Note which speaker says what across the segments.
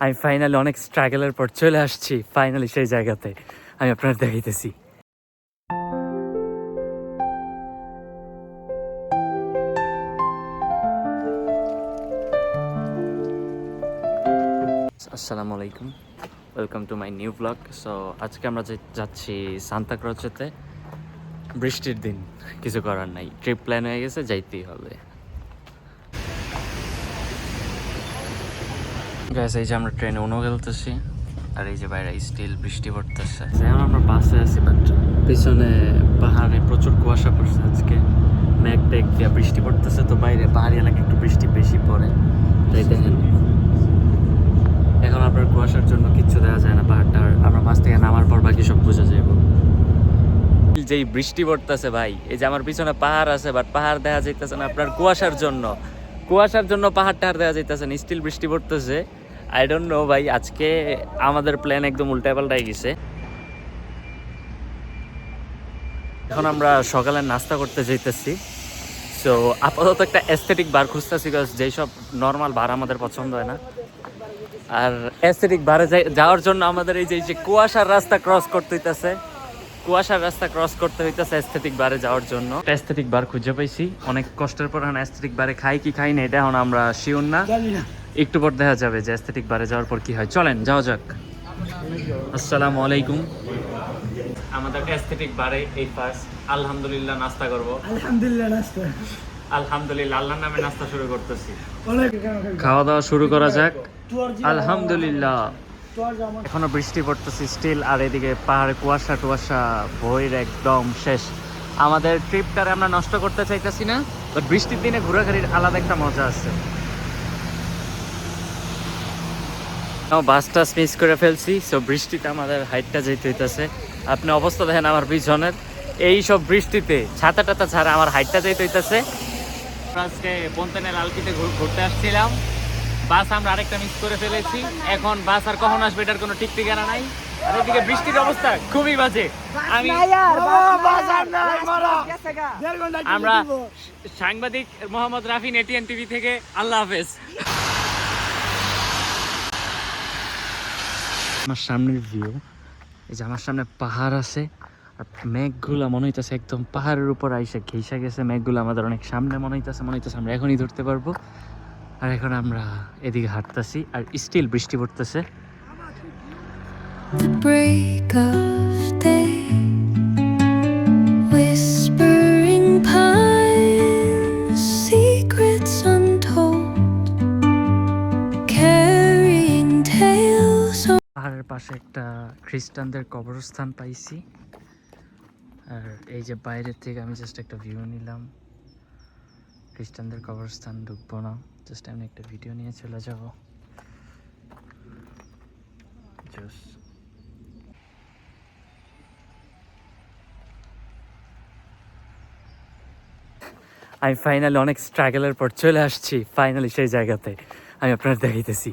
Speaker 1: আমি ফাইনালি অনেক স্ট্রাগলের পর চলে আসছি ফাইনালি সেই জায়গাতে। আমি আপনার দেখাইতেছি। আসসালামু আলাইকুম। Welcome to my new blog so আজকে আমরা যে- যাচ্ছি সান্তা ক্রচেতে বৃষ্টির দিন, কিছু করার নাই। ট্রিপ প্ল্যান হয়ে গেছে, যাইতেই হবে। গ্যাস এই যে আমরা ট্রেনে উনো গেলতেছি, আর এই যে বাইরে স্টিল বৃষ্টি পড়তেছে। এখন আমরা বাসে আছি বাট পিছনে পাহাড়ে প্রচুর কুয়াশা পড়ছে আজকে। মেঘ টেক দিয়ে বৃষ্টি পড়তেছে, তো বাইরে পাহাড়ি এলাকায় একটু বৃষ্টি বেশি পড়ে। তাই দেখেন, এখন আপনার কুয়াশার জন্য কিচ্ছু দেখা যায় না পাহাড়টা আমরা বাস থেকে নামার পর বাকি সব বোঝা যাব। যেই বৃষ্টি পড়তেছে ভাই, এই যে আমার পিছনে পাহাড় আছে বাট পাহাড় দেখা যাইতেছে না আপনার কুয়াশার জন্য। কুয়াশার জন্য পাহাড় টাহাড় দেখা যাইতেছে না স্টিল বৃষ্টি পড়তেছে। আই ডোন্ট নো ভাই, আজকে আমাদের প্ল্যান একদম উল্টা পাল্টাই গেছে। এখন আমরা সকালে নাস্তা করতে যাইতেছি। সো আপাতত একটা এস্থেটিক বার খুঁজতেছি বিকজ যেই সব নর্মাল বার আমাদের পছন্দ হয় না। আর এস্থেটিক বারে যাওয়ার জন্য আমাদের এই যে কুয়াশার রাস্তা ক্রস করতে হইতেছে। কুয়াশার রাস্তা ক্রস করতে হইতেছে এস্থেটিক বারে যাওয়ার জন্য। এস্থেটিক বার খুঁজে পাইছি। অনেক কষ্টের পর এখন এস্থেটিক বারে খাই কি খাই না, এটা এখন আমরা শিওর না। একটু পর দেখা যাবে যে এস্থেটিক বারে যাওয়ার পর কি হয়। চলেন যাওয়া যাক। আসসালামু আলাইকুম। আমাদের এস্থেটিক বারে এই ফার্স্ট আলহামদুলিল্লাহ নাস্তা করব।
Speaker 2: আলহামদুলিল্লাহ নাস্তা।
Speaker 1: আলহামদুলিল্লাহ আল্লাহর নামে নাস্তা শুরু করতেছি। খাওয়া দাওয়া শুরু করা যাক। আলহামদুলিল্লাহ। এখনও বৃষ্টি পড়তেছে স্টিল আর এদিকে পাহাড়ে কুয়াশা টুয়াশা ভয়ের একদম শেষ। আমাদের ট্রিপটারে আমরা নষ্ট করতে চাইতেছি না বাট বৃষ্টির দিনে ঘোরাঘুরির আলাদা একটা মজা আছে। বাস টাস মিস করে ফেলছি সো বৃষ্টিতে আমাদের হাইটটা যেতে হইতেছে। আপনি অবস্থা দেখেন আমার পিছনের। এই সব বৃষ্টিতে ছাতা টাতা ছাড়া আমার হাইটটা যেতে হইতেছে। আজকে পন্তেনের আলপিতে ঘুর- ঘুরতে আসছিলাম। বাস আমরা আরেকটা মিস করে ফেলেছি। এখন বাস আর কখন আসবে এটার কোনো ঠিক ঠিকানা নাই। আর এদিকে বৃষ্টির অবস্থা খুবই বাজে। আমি আমরা সাংবাদিক মোহাম্মদ রাফিন এটিএন টিভি থেকে। আল্লাহ হাফেজ। আমার সামনের ভিউ এই যে আমার সামনে পাহাড় আছে, আর মেঘগুলা মনে হইতেছে একদম পাহাড়ের উপর আইসা ঘেসা গেছে ম্যাঘগুলো আমাদের অনেক সামনে মনে হইতেছে মনে হইতেছে আমরা এখনই ধরতে পারব। আর এখন আমরা এদিকে হাঁটতেছি, আর স্টিল বৃষ্টি পড়তেছে।
Speaker 3: Break of
Speaker 1: পাশে একটা খ্রিস্টানদের কবরস্থান পাইছি। আর এই যে বাইরের থেকে আমি জাস্ট একটা ভিউ নিলাম। খ্রিস্টানদের কবরস্থান, ঢুকবো না। জাস্ট আমি একটা ভিডিও নিয়ে চলে যাব। জোস আমি ফাইনালি অনেক স্ট্রাগলের পর চলে আসছি ফাইনালি সেই জায়গাতে। আমি আপনার দেখাইতেছি।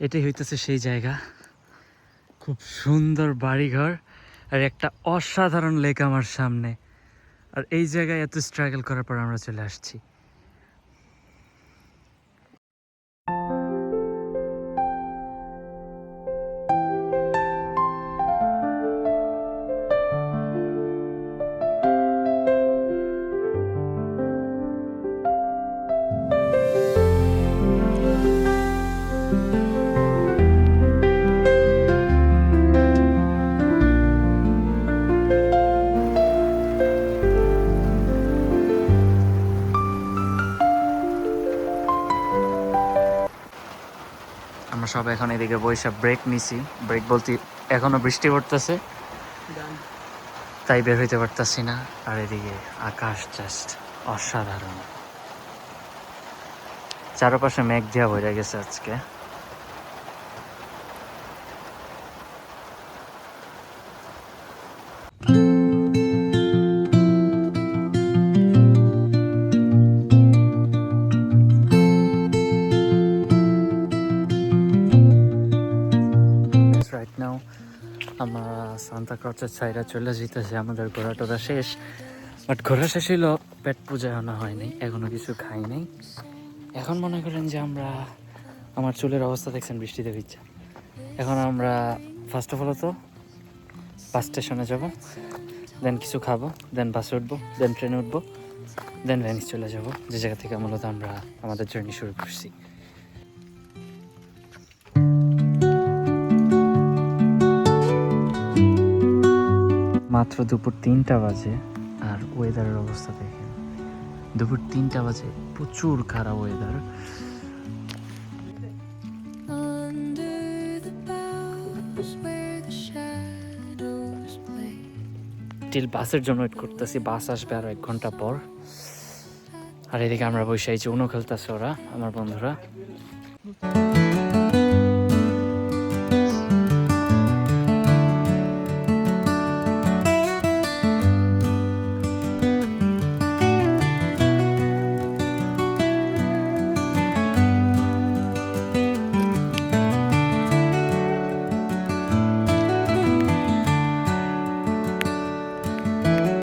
Speaker 1: এটাই হইতেছে সেই জায়গা। খুব সুন্দর বাড়িঘর আর একটা অসাধারণ লেক আমার সামনে। আর এই জায়গায় এত স্ট্রাগল করার পর আমরা চলে আসছি। আমরা সব এখন এদিকে বৈশা ব্রেক নিছি। ব্রেক বলতে এখনও বৃষ্টি পড়তেছে। তাই বের হইতে পারতাছি না। আর এদিকে আকাশ জাস্ট অসাধারণ। চারপাশে মেঘ দিয়া ভরে গেছে আজকে। রাইট নাও আমরা সান্তা ক্রচের সাইডে চলে যেতেছি, আমাদের ঘোরা টোরা শেষ। বাট ঘোরা শেষ হইল, পেট পূজা আনা হয়নি, এখনও কিছু খাই নাই। এখন মনে করেন যে আমরা, আমার চুলের অবস্থা দেখছেন বৃষ্টিতে ভিজছে। এখন আমরা ফার্স্ট অফ অল তো বাস স্টেশনে যাব দেন কিছু খাব দেন বাসে উঠবো দেন ট্রেনে উঠবো দেন ভ্যানিস চলে যাব, যে জায়গা থেকে মূলত আমরা আমাদের জার্নি শুরু করছি। মাত্র দুপুর তিনটা বাজে আর ওয়েদারের অবস্থা দেখেন। দুপুর তিনটা বাজে প্রচুর খারাপ ওয়েদার. স্টিল বাসের জন্য ওয়েট করতেছি বাস আসবে আরও এক ঘণ্টা পর। আর এদিকে আমরা বসে আছি উনো খেলতেছে ওরা আমার বন্ধুরা।